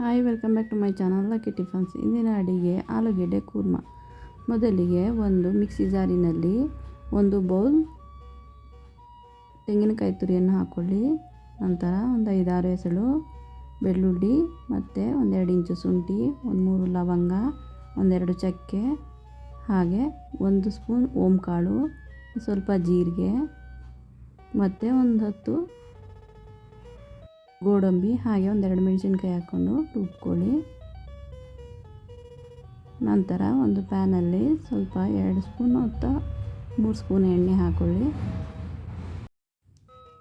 Hi welcome back to my channel Lucky Tiffins ಇಂದಿನ ಅಡಿಗೆ ಆಲೂಗೆಡ್ಡೆ ಕೂರ್ಮ. ಮೊದಲಿಗೆ ಒಂದು ಮಿಕ್ಸಿ ಜಾರಿನಲ್ಲಿ ಒಂದು ಬೌಲ್ ತೆಂಗಿನಕಾಯಿ ತುರಿಯನ್ನು ಹಾಕ್ಕೊಳ್ಳಿ ನಂತರ ಒಂದು ಐದಾರು ಹೆಸಳು ಬೆಳ್ಳುಳ್ಳಿ ಮತ್ತು ಒಂದೆರಡು ಇಂಚು ಶುಂಠಿ, ಒಂದು ಮೂರು ಲವಂಗ ಒಂದೆರಡು ಚಕ್ಕೆ, ಹಾಗೆ ಒಂದು ಸ್ಪೂನ್ ಓಂಕಾಳು, ಸ್ವಲ್ಪ ಜೀರಿಗೆ ಮತ್ತು ಒಂದು ಹತ್ತು ಗೋಡಂಬಿ ಹಾಗೆ ಒಂದೆರಡು ಮೆಣಸಿನ್ಕಾಯಿ ಹಾಕ್ಕೊಂಡು ರುಬ್ಕೊಳ್ಳಿ. ನಂತರ ಒಂದು ಪ್ಯಾನಲ್ಲಿ ಸ್ವಲ್ಪ ಎರಡು ಸ್ಪೂನ್ ಅಥವಾ ಮೂರು ಸ್ಪೂನ್ ಎಣ್ಣೆ ಹಾಕ್ಕೊಳ್ಳಿ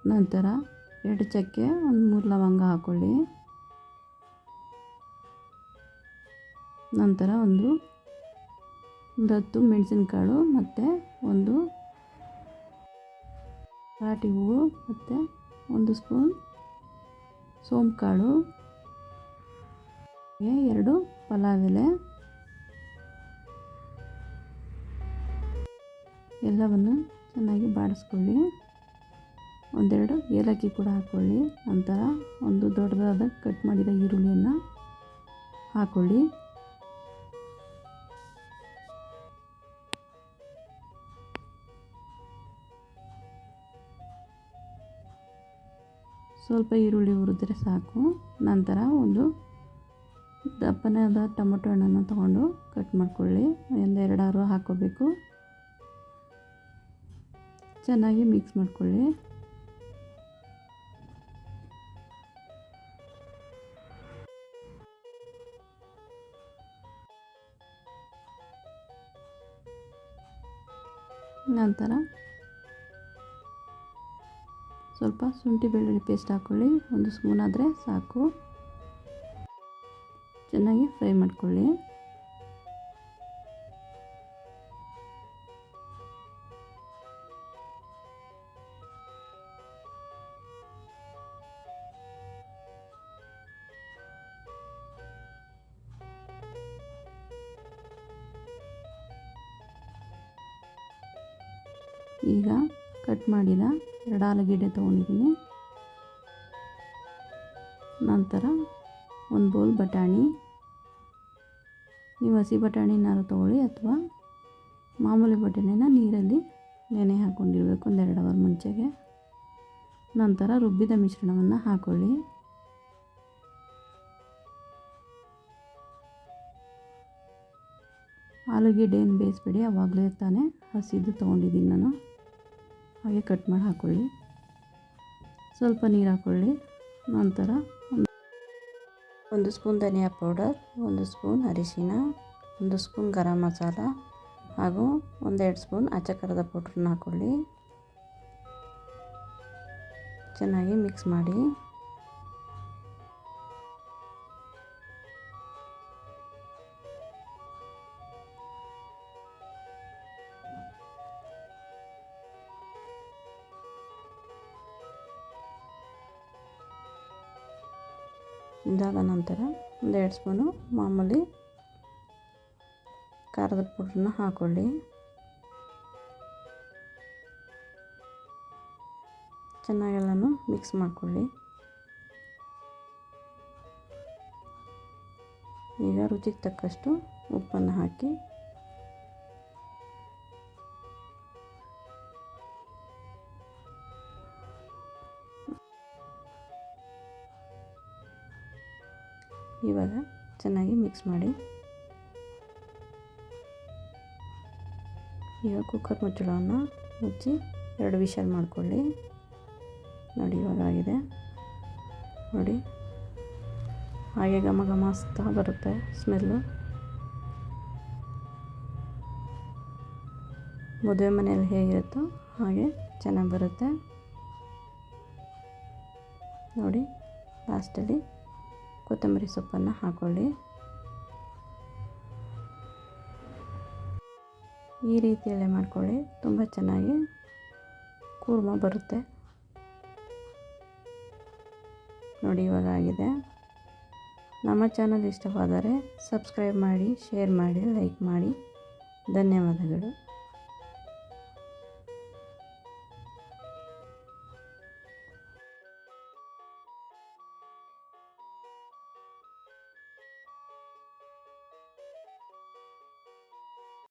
ನಂತರ ಎರಡು ಚಕ್ಕೆ ಒಂದು ಮೂರು ಲವಂಗ ಹಾಕ್ಕೊಳ್ಳಿ ನಂತರ ಒಂದು ಒಂದು ಹತ್ತು ಮೆಣಸಿನಕಾಳು ಮತ್ತು ಒಂದು ರಾಟಿ ಹೂವು ಮತ್ತು ಒಂದು ಸ್ಪೂನ್ ಸೋಂಪು ಎರಡು ಪಲಾವ್ ಎಲೆ ಎಲ್ಲವನ್ನು ಚೆನ್ನಾಗಿ ಬಾಡಿಸ್ಕೊಳ್ಳಿ. ಒಂದೆರಡು ಏಲಕ್ಕಿ ಕೂಡ ಹಾಕ್ಕೊಳ್ಳಿ ನಂತರ ಒಂದು ದೊಡ್ಡದಾದ ಕಟ್ ಮಾಡಿದ ಈರುಳ್ಳಿಯನ್ನು ಹಾಕ್ಕೊಳ್ಳಿ ಸ್ವಲ್ಪ ಈರುಳ್ಳಿ ಹುರಿದ್ರೆ ಸಾಕು. ನಂತರ ಒಂದು ದಪ್ಪನಾದ ಟೊಮೊಟೊ ಹಣ್ಣನ್ನು ತಗೊಂಡು ಕಟ್ ಮಾಡ್ಕೊಳ್ಳಿ. ಒಂದು ಎರಡಾರು ಹಾಕೋಬೇಕು. ಚೆನ್ನಾಗಿ ಮಿಕ್ಸ್ ಮಾಡ್ಕೊಳ್ಳಿ. ನಂತರ ಸ್ವಲ್ಪ ಶುಂಠಿ ಬೆಳ್ಳುಳ್ಳಿ ಪೇಸ್ಟ್ ಹಾಕ್ಕೊಳ್ಳಿ ಒಂದು ಸ್ಪೂನ್ ಆದರೆ ಸಾಕು. ಚೆನ್ನಾಗಿ ಫ್ರೈ ಮಾಡ್ಕೊಳ್ಳಿ. ಈಗ ಕಟ್ ಮಾಡಿದ ಎರಡು ಆಲೂಗೆಡ್ಡೆ ತೊಗೊಂಡಿದ್ದೀನಿ. ನಂತರ ಒಂದು ಬೌಲ್ ಬಟಾಣಿ. ನೀವು ಹಸಿ ಬಟಾಣಿನಾರು ತೊಗೊಳ್ಳಿ ಅಥವಾ ಮಾಮೂಲಿ ಬಟಾಣಿನ ನೀರಲ್ಲಿ ನೆನೆ ಹಾಕ್ಕೊಂಡಿರಬೇಕು ಒಂದು ಎರಡು ಅವರ್ ಮುಂಚೆಗೆ. ನಂತರ ರುಬ್ಬಿದ ಮಿಶ್ರಣವನ್ನು ಹಾಕ್ಕೊಳ್ಳಿ ಆಲೂಗೆಡ್ಡೆ ಏನು ಬೇಯಿಸ್ಬೇಡಿ, ಅವಾಗಲೇ ತಾನೇ ಹಸಿದು ತೊಗೊಂಡಿದ್ದೀನಿ ನಾನು. ಹಾಗೆ ಕಟ್ ಮಾಡಿ ಹಾಕ್ಕೊಳ್ಳಿ ಸ್ವಲ್ಪ ನೀರು ಹಾಕ್ಕೊಳ್ಳಿ ನಂತರ ಒಂದು ಸ್ಪೂನ್ ಧನಿಯಾ ಪೌಡರ್, ಒಂದು ಸ್ಪೂನ್ ಅರಿಶಿನ, ಒಂದು ಸ್ಪೂನ್ ಗರಂ ಮಸಾಲ ಹಾಗೂ ಒಂದೆರಡು ಸ್ಪೂನ್ ಅಚ್ಚ ಪೌಡ್ರನ್ನ ಹಾಕ್ಕೊಳ್ಳಿ ಚೆನ್ನಾಗಿ ಮಿಕ್ಸ್ ಮಾಡಿ. ಇದಾದ ನಂತರ ಒಂದು ಎರಡು ಸ್ಪೂನು ಮಾಮೂಲಿ ಖಾರದ ಪುಡ್ರನ್ನ ಹಾಕ್ಕೊಳ್ಳಿ ಚೆನ್ನಾಗೆಲ್ಲನೂ ಮಿಕ್ಸ್ ಮಾಡಿಕೊಳ್ಳಿ. ಈಗ ರುಚಿಗೆ ತಕ್ಕಷ್ಟು ಉಪ್ಪನ್ನು ಹಾಕಿ ಇವಾಗ ಚೆನ್ನಾಗಿ ಮಿಕ್ಸ್ ಮಾಡಿ. ಈಗ ಕುಕ್ಕರ್ ಮುಚ್ಚಳವನ್ನು ಮುಚ್ಚಿ ಎರಡು ವಿಷಲ್ ಮಾಡಿಕೊಳ್ಳಿ. ನೋಡಿ ಇವಾಗ ಆಗಿದೆ. ನೋಡಿ. ಹಾಗೆ ಘಮ ಘಮ ಬರುತ್ತೆ ಸ್ಮೆಲ್ಲು. ಮದುವೆ ಮನೆಯಲ್ಲಿ ಹೇಗಿರುತ್ತೋ ಹಾಗೆ ಚೆನ್ನಾಗಿ ಬರುತ್ತೆ. ನೋಡಿ, ಲಾಸ್ಟಲ್ಲಿ ಕೊತ್ತಂಬರಿ ಸೊಪ್ಪನ್ನು ಹಾಕ್ಕೊಳ್ಳಿ ಈ ರೀತಿಯಲ್ಲೇ ಮಾಡ್ಕೊಳ್ಳಿ. ತುಂಬ ಚೆನ್ನಾಗಿ ಕೂರ್ಮ ಬರುತ್ತೆ. ನೋಡಿ, ಇವಾಗ ಆಗಿದೆ. ನಮ್ಮ ಚಾನಲ್ ಇಷ್ಟವಾದರೆ ಸಬ್ಸ್ಕ್ರೈಬ್ ಮಾಡಿ, ಶೇರ್ ಮಾಡಿ, ಲೈಕ್ ಮಾಡಿ. ಧನ್ಯವಾದಗಳು.